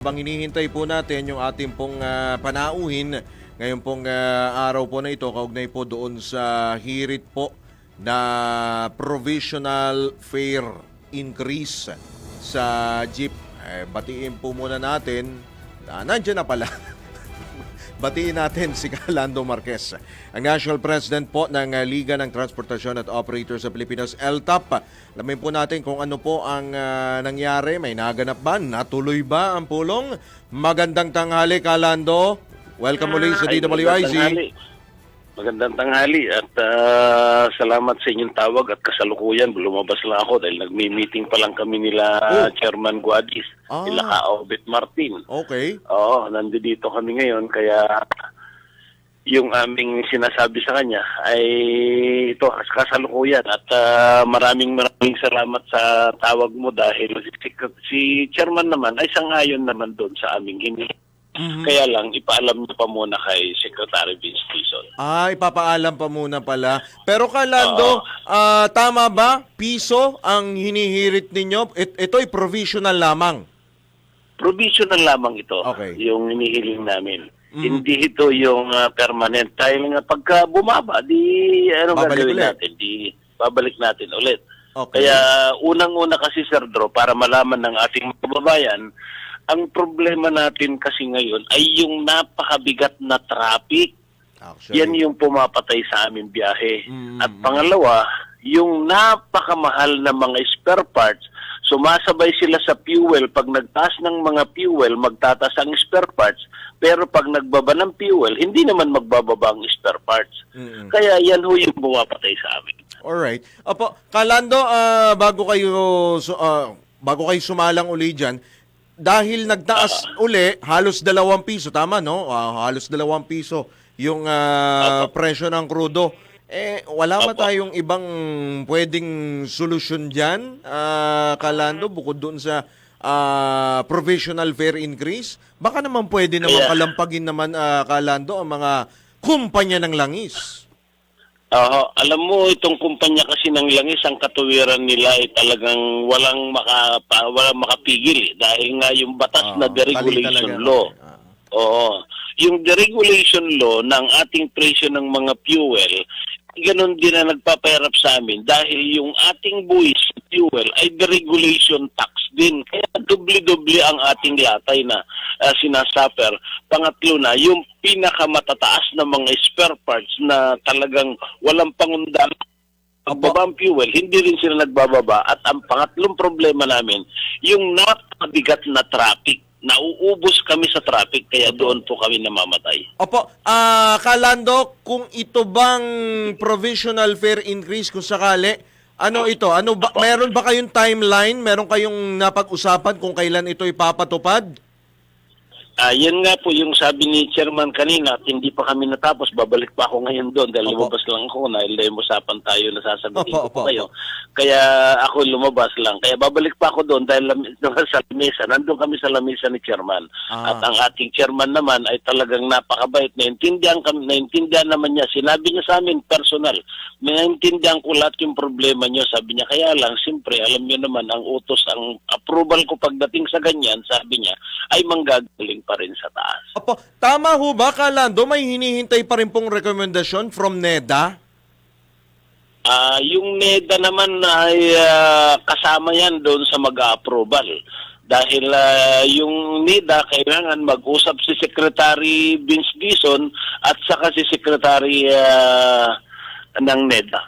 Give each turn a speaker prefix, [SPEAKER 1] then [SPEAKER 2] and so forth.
[SPEAKER 1] Bang hinihintay po natin yung ating pong ah, panauhin ngayon pong ah, araw po na ito kaugnay po doon sa hirit po na provisional fare increase sa jeep. Eh, batiin po muna natin. Ah, nandiyan na pala. Batiin natin si Calando Marquez, ang National President po ng uh, Liga ng Transportasyon at Operators sa Pilipinas, LTAP. Alamin po natin kung ano po ang uh, nangyari. May naganap ba? Natuloy ba ang pulong? Magandang tanghali, Calando. Welcome muli sa
[SPEAKER 2] Ay,
[SPEAKER 1] DWIZ.
[SPEAKER 2] tanghali. Magandang tanghali at ah, salamat sa inyong tawag at kasalukuyan. Lumabas lang ako dahil nagmi-meeting pa lang kami nila
[SPEAKER 1] Oh.
[SPEAKER 2] Chairman Guadis,
[SPEAKER 1] Ah.
[SPEAKER 2] nila Kaobet Martin.
[SPEAKER 1] Okay.
[SPEAKER 2] Oo, nandito kami ngayon kaya yung aming sinasabi sa kanya ay ito kasalukuyan at ah, maraming maraming salamat sa tawag mo dahil si, si chairman naman ay sangayon naman doon sa aming hini.
[SPEAKER 1] Mhm.
[SPEAKER 2] Kaya lang ipaalam niyo pa muna kay Secretary Vince Dizon.
[SPEAKER 1] Ah, ipapaalam pa muna pala. Pero Calando, ah, tama ba? Piso ang hinihirit ninyo? It, ito'y provisional lamang.
[SPEAKER 2] Provisional lamang ito,
[SPEAKER 1] Okay.
[SPEAKER 2] yung hinihiling namin.
[SPEAKER 1] Mhm.
[SPEAKER 2] Hindi ito yung ah, permanent. Dahil nga pagka bumaba, di ano
[SPEAKER 1] Babalik
[SPEAKER 2] gagawin
[SPEAKER 1] ulit.
[SPEAKER 2] natin? Di babalik natin ulit.
[SPEAKER 1] Okay.
[SPEAKER 2] Kaya unang-una kasi Sir Dro, para malaman ng ating mga kababayan, ang problema natin kasi ngayon ay yung napakabigat na traffic.
[SPEAKER 1] Actually.
[SPEAKER 2] Yan yung pumapatay sa aming biyahe.
[SPEAKER 1] Mm.
[SPEAKER 2] At pangalawa, yung napakamahal na mga spare parts, sumasabay sila sa fuel. Pag nagtaas ng mga fuel, magtataas ang spare parts. Pero pag nagbaba ng fuel, hindi naman magbababa ang spare parts.
[SPEAKER 1] Mm-mm.
[SPEAKER 2] Kaya yan ho yung pumapatay sa amin.
[SPEAKER 1] Alright. Opo, Kalando, ah, bago kayo ah, bago kayo sumalang uli diyan, dahil nagtaas uli, halos dalawang piso, tama no? Ah, halos dalawang piso yung ah, presyo ng krudo. Eh, wala ba tayong ibang pwedeng solusyon diyan, ah, Kalando, bukod doon sa ah, provisional fare increase? Baka naman pwede naman
[SPEAKER 2] Kaya-
[SPEAKER 1] kalampagin naman, ah, Kalando, ang mga kumpanya ng langis.
[SPEAKER 2] Oo, alam mo itong kumpanya kasi ng langis ang katuwiran nila ay talagang walang maka pa, walang makapigil eh. dahil nga yung batas
[SPEAKER 1] Ah,
[SPEAKER 2] na
[SPEAKER 1] mali
[SPEAKER 2] deregulation
[SPEAKER 1] talaga.
[SPEAKER 2] law.
[SPEAKER 1] Ah.
[SPEAKER 2] Oo. Yung deregulation law ng ating presyo ng mga fuel, ganun din na nagpapahirap sa amin dahil yung ating buwis fuel ay deregulation tax din. Kaya doble-doble ang ating latay na uh, sinasuffer. Pangatlo na, yung pinakamatataas na mga spare parts na talagang walang pangundan Pagbaba ang fuel, hindi rin sila nagbababa. At ang pangatlong problema namin, yung napakabigat na traffic. Nauubos kami sa traffic, kaya doon po kami namamatay.
[SPEAKER 1] Opo, ah Kalando, kung ito bang provisional fare increase kung sakali, ano ito? Ano ba, meron ba kayong timeline? Meron kayong napag-usapan kung kailan ito ipapatupad?
[SPEAKER 2] Ah, yan nga po yung sabi ni chairman kanina at hindi pa kami natapos. Babalik pa ako ngayon doon dahil
[SPEAKER 1] Opo.
[SPEAKER 2] lumabas lang ako dahil may usapan tayo na sasabihin
[SPEAKER 1] Opo,
[SPEAKER 2] ko po
[SPEAKER 1] opo,
[SPEAKER 2] kayo. Kaya ako lumabas lang. Kaya babalik pa ako doon dahil sa lamesa. Nandun kami sa lamesa ni chairman.
[SPEAKER 1] Ah.
[SPEAKER 2] At ang ating chairman naman ay talagang napakabait. Naintindihan, kami, naintindihan naman niya. Sinabi niya sa amin personal. Naintindihan ko lahat yung problema niyo. Sabi niya, kaya lang, siyempre, alam niyo naman, ang utos, ang approval ko pagdating sa ganyan, sabi niya, ay manggagaling pa rin sa taas.
[SPEAKER 1] Opo, tama ho ba Kalando, may hinihintay pa rin pong rekomendasyon from NEDA?
[SPEAKER 2] Ah, yung NEDA naman ay ah, kasama yan doon sa mag-approval. Dahil ah, yung NEDA kailangan mag-usap si Secretary Vince Dizon at saka si Secretary ah, ng NEDA.